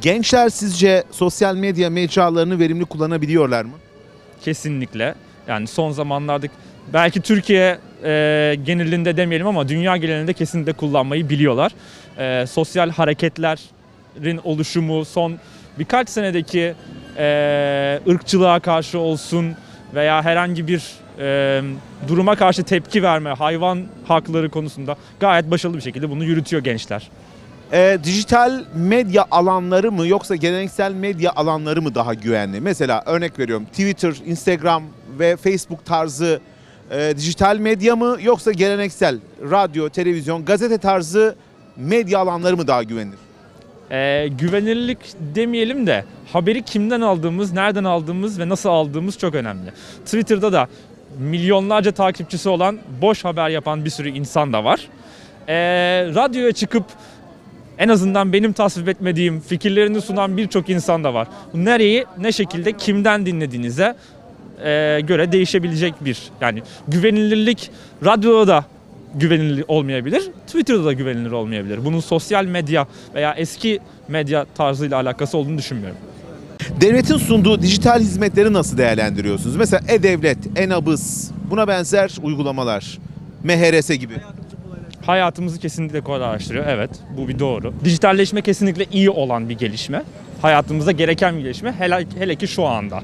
Gençler sizce sosyal medya mecralarını verimli kullanabiliyorlar mı? Kesinlikle. Yani son zamanlarda belki Türkiye e, genelinde demeyelim ama dünya genelinde kesinlikle kullanmayı biliyorlar. E, sosyal hareketlerin oluşumu son birkaç senedeki e, ırkçılığa karşı olsun veya herhangi bir e, duruma karşı tepki verme, hayvan hakları konusunda gayet başarılı bir şekilde bunu yürütüyor gençler. Ee, dijital medya alanları mı yoksa geleneksel medya alanları mı daha güvenli? Mesela örnek veriyorum Twitter, Instagram ve Facebook tarzı e, dijital medya mı yoksa geleneksel radyo, televizyon, gazete tarzı medya alanları mı daha güvenilir? Ee, güvenilirlik demeyelim de haberi kimden aldığımız, nereden aldığımız ve nasıl aldığımız çok önemli. Twitter'da da milyonlarca takipçisi olan boş haber yapan bir sürü insan da var. Ee, radyoya çıkıp en azından benim tasvip etmediğim fikirlerini sunan birçok insan da var. Nereyi, ne şekilde, kimden dinlediğinize e, göre değişebilecek bir yani güvenilirlik radyoda da güvenilir olmayabilir, Twitter'da da güvenilir olmayabilir. Bunun sosyal medya veya eski medya tarzıyla alakası olduğunu düşünmüyorum. Devletin sunduğu dijital hizmetleri nasıl değerlendiriyorsunuz? Mesela E-Devlet, E-Nabız, buna benzer uygulamalar, MHRS gibi. Hayatımızı kesinlikle kolaylaştırıyor. Evet, bu bir doğru. Dijitalleşme kesinlikle iyi olan bir gelişme. Hayatımıza gereken bir gelişme. Hele, hele ki şu anda.